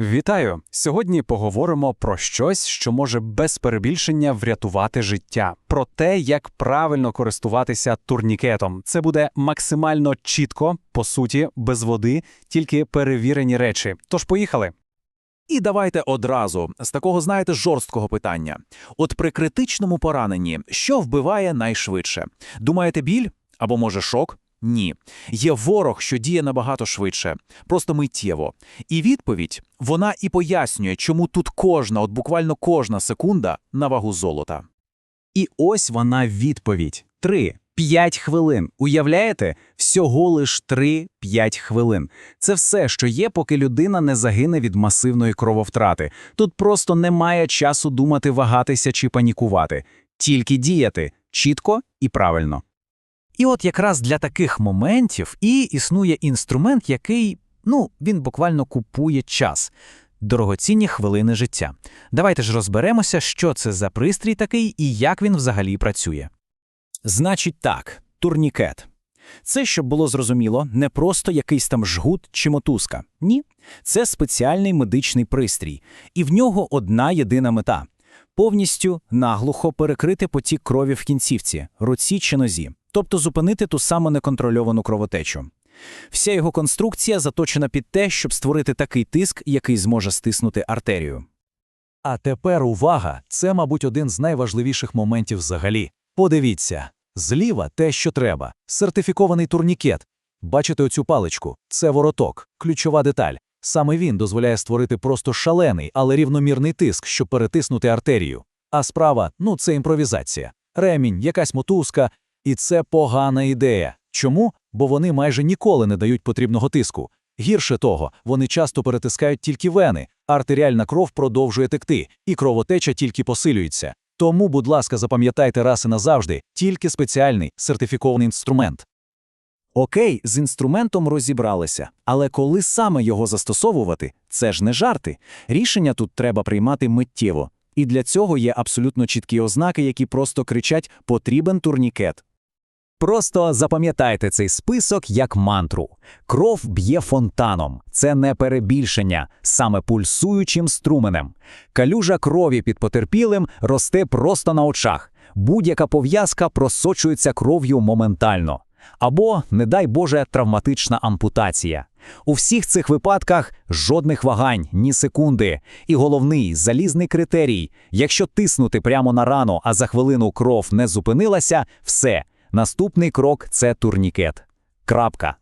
Вітаю! Сьогодні поговоримо про щось, що може без перебільшення врятувати життя, про те, як правильно користуватися турнікетом. Це буде максимально чітко, по суті, без води, тільки перевірені речі. Тож поїхали. І давайте одразу з такого, знаєте, жорсткого питання. От при критичному пораненні, що вбиває найшвидше? Думаєте, біль або може шок? Ні. Є ворог, що діє набагато швидше, просто миттєво. І відповідь вона і пояснює, чому тут кожна, от буквально кожна секунда на вагу золота. І ось вона відповідь. Три. П'ять хвилин. Уявляєте? Всього лиш три-п'ять хвилин. Це все, що є, поки людина не загине від масивної крововтрати. Тут просто немає часу думати, вагатися чи панікувати. Тільки діяти чітко і правильно. І от якраз для таких моментів і існує інструмент, який, ну, він буквально купує час. Дорогоцінні хвилини життя. Давайте ж розберемося, що це за пристрій такий і як він взагалі працює. Значить так, турнікет. Це, щоб було зрозуміло, не просто якийсь там жгут чи мотузка. Ні, це спеціальний медичний пристрій, і в нього одна єдина мета повністю наглухо перекрити потік крові в кінцівці, руці чи нозі, тобто зупинити ту саму неконтрольовану кровотечу. Вся його конструкція заточена під те, щоб створити такий тиск, який зможе стиснути артерію. А тепер увага! Це, мабуть, один з найважливіших моментів взагалі. Подивіться, зліва те, що треба. Сертифікований турнікет. Бачите оцю паличку? Це вороток, ключова деталь. Саме він дозволяє створити просто шалений, але рівномірний тиск, щоб перетиснути артерію. А справа ну, це імпровізація. Ремінь, якась мотузка. І це погана ідея. Чому? Бо вони майже ніколи не дають потрібного тиску. Гірше того, вони часто перетискають тільки вени, артеріальна кров продовжує текти, і кровотеча тільки посилюється. Тому, будь ласка, запам'ятайте раз і назавжди, тільки спеціальний сертифікований інструмент. Окей, з інструментом розібралися, але коли саме його застосовувати, це ж не жарти. Рішення тут треба приймати миттєво. І для цього є абсолютно чіткі ознаки, які просто кричать «потрібен турнікет». Просто запам'ятайте цей список як мантру. Кров б'є фонтаном. Це не перебільшення, саме пульсуючим струменем. Калюжа крові під потерпілим росте просто на очах. Будь-яка пов'язка просочується кров'ю моментально. Або, не дай Боже, травматична ампутація. У всіх цих випадках жодних вагань, ні секунди. І головний залізний критерій: якщо тиснути прямо на рану, а за хвилину кров не зупинилася, все. Наступний крок це турнікет. Крапка.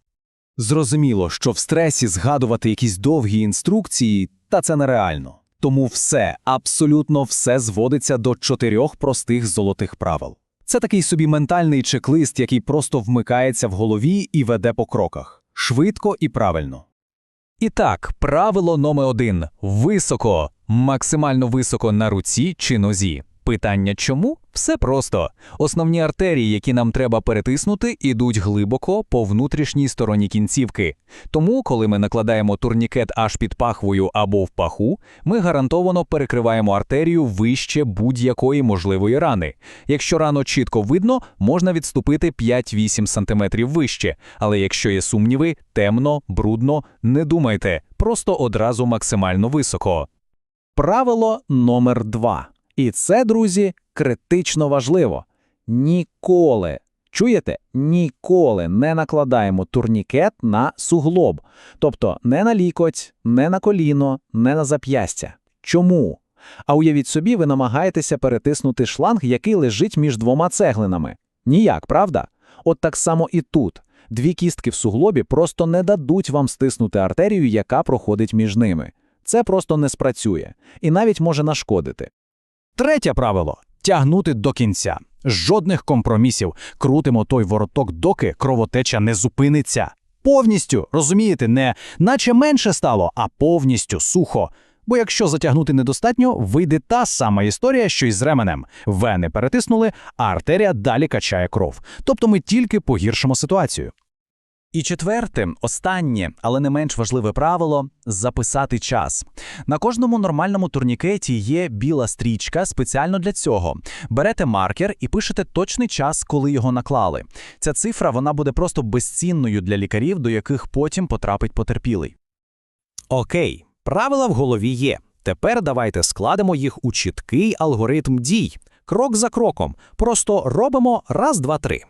Зрозуміло, що в стресі згадувати якісь довгі інструкції, та це нереально. Тому все, абсолютно все зводиться до чотирьох простих золотих правил. Це такий собі ментальний чек-лист, який просто вмикається в голові і веде по кроках. Швидко і правильно. І так, правило номер один високо, максимально високо на руці чи нозі. Питання чому? Все просто. Основні артерії, які нам треба перетиснути, ідуть глибоко по внутрішній стороні кінцівки. Тому, коли ми накладаємо турнікет аж під пахвою або в паху, ми гарантовано перекриваємо артерію вище будь-якої можливої рани. Якщо рану чітко видно, можна відступити 5-8 см вище. Але якщо є сумніви, темно, брудно, не думайте, просто одразу максимально високо. Правило номер два. І це, друзі, критично важливо. Ніколи, чуєте, ніколи не накладаємо турнікет на суглоб. Тобто не на лікоть, не на коліно, не на зап'ястя. Чому? А уявіть собі, ви намагаєтеся перетиснути шланг, який лежить між двома цеглинами. Ніяк, правда? От так само і тут. Дві кістки в суглобі просто не дадуть вам стиснути артерію, яка проходить між ними. Це просто не спрацює і навіть може нашкодити. Третє правило тягнути до кінця. Жодних компромісів. Крутимо той вороток, доки кровотеча не зупиниться. Повністю, розумієте, не наче менше стало, а повністю сухо. Бо якщо затягнути недостатньо, вийде та сама історія, що й з ременем. Вени перетиснули, а артерія далі качає кров. Тобто ми тільки погіршимо ситуацію. І четверте, останнє, але не менш важливе правило записати час. На кожному нормальному турнікеті є біла стрічка спеціально для цього. Берете маркер і пишете точний час, коли його наклали. Ця цифра вона буде просто безцінною для лікарів, до яких потім потрапить потерпілий. Окей. Правила в голові є. Тепер давайте складемо їх у чіткий алгоритм дій. Крок за кроком. Просто робимо раз, два, три.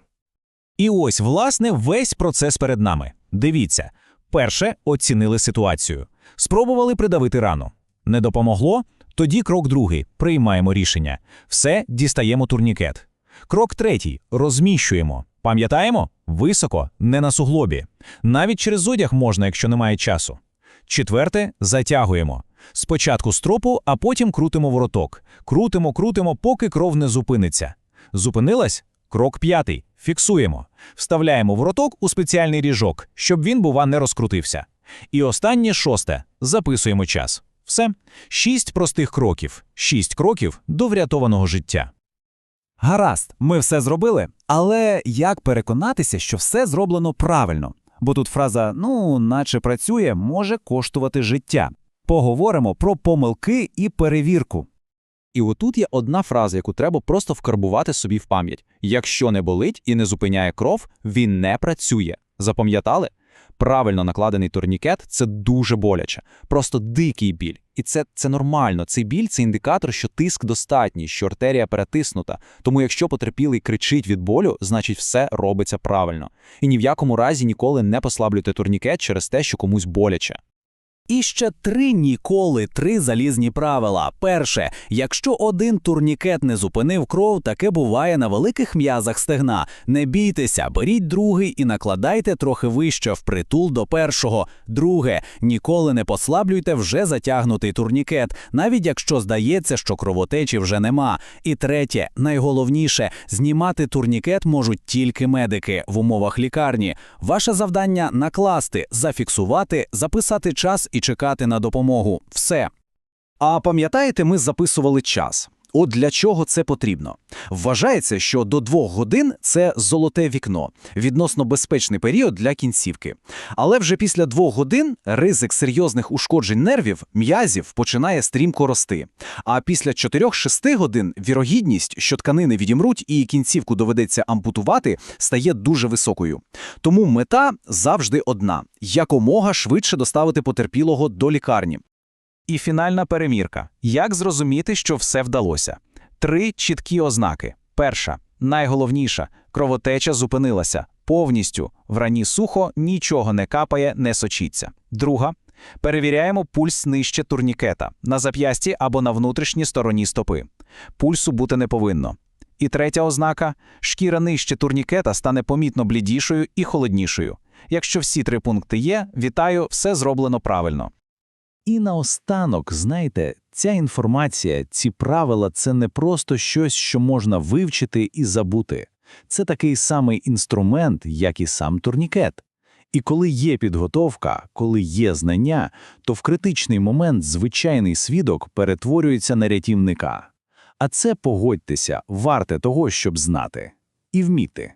І ось, власне, весь процес перед нами. Дивіться. Перше, оцінили ситуацію. Спробували придавити рану. Не допомогло? Тоді крок другий. Приймаємо рішення. Все, дістаємо турнікет. Крок третій. Розміщуємо. Пам'ятаємо? Високо, не на суглобі. Навіть через одяг можна, якщо немає часу. Четверте, затягуємо. Спочатку стропу, а потім крутимо вороток. Крутимо, крутимо, поки кров не зупиниться. Зупинилась? Крок п'ятий. Фіксуємо. Вставляємо вороток у спеціальний ріжок, щоб він, бува, не розкрутився. І останнє шосте. Записуємо час. Все. Шість простих кроків. Шість кроків до врятованого життя. Гаразд, ми все зробили, але як переконатися, що все зроблено правильно? Бо тут фраза ну, наче працює, може коштувати життя. Поговоримо про помилки і перевірку. І отут є одна фраза, яку треба просто вкарбувати собі в пам'ять. Якщо не болить і не зупиняє кров, він не працює. Запам'ятали? Правильно накладений турнікет – це дуже боляче. Просто дикий біль. І це, це нормально. Цей біль – це індикатор, що тиск достатній, що артерія перетиснута. Тому якщо потерпілий кричить від болю, значить все робиться правильно. І ні в якому разі ніколи не послаблюйте турнікет через те, що комусь боляче. І ще три ніколи, три залізні правила. Перше, якщо один турнікет не зупинив кров, таке буває на великих м'язах стегна. Не бійтеся, беріть другий і накладайте трохи вище впритул до першого. Друге, ніколи не послаблюйте вже затягнутий турнікет, навіть якщо здається, що кровотечі вже нема. І третє, найголовніше, знімати турнікет можуть тільки медики в умовах лікарні. Ваше завдання накласти, зафіксувати, записати час і чекати на допомогу. Все. А пам'ятаєте, ми записували час. От для чого це потрібно? Вважається, що до двох годин це золоте вікно, відносно безпечний період для кінцівки. Але вже після двох годин ризик серйозних ушкоджень нервів, м'язів починає стрімко рости. А після 4-6 годин вірогідність, що тканини відімруть і кінцівку доведеться ампутувати, стає дуже високою. Тому мета завжди одна: якомога швидше доставити потерпілого до лікарні. І фінальна перемірка. Як зрозуміти, що все вдалося? Три чіткі ознаки. Перша, найголовніша кровотеча зупинилася повністю. В рані сухо нічого не капає, не сочиться. Друга. Перевіряємо пульс нижче турнікета на зап'ясті або на внутрішній стороні стопи. Пульсу бути не повинно. І третя ознака шкіра нижче турнікета стане помітно блідішою і холоднішою. Якщо всі три пункти є, вітаю, все зроблено правильно. І наостанок, знаєте, ця інформація, ці правила це не просто щось, що можна вивчити і забути. Це такий самий інструмент, як і сам турнікет. І коли є підготовка, коли є знання, то в критичний момент звичайний свідок перетворюється на рятівника. А це, погодьтеся, варте того, щоб знати і вміти.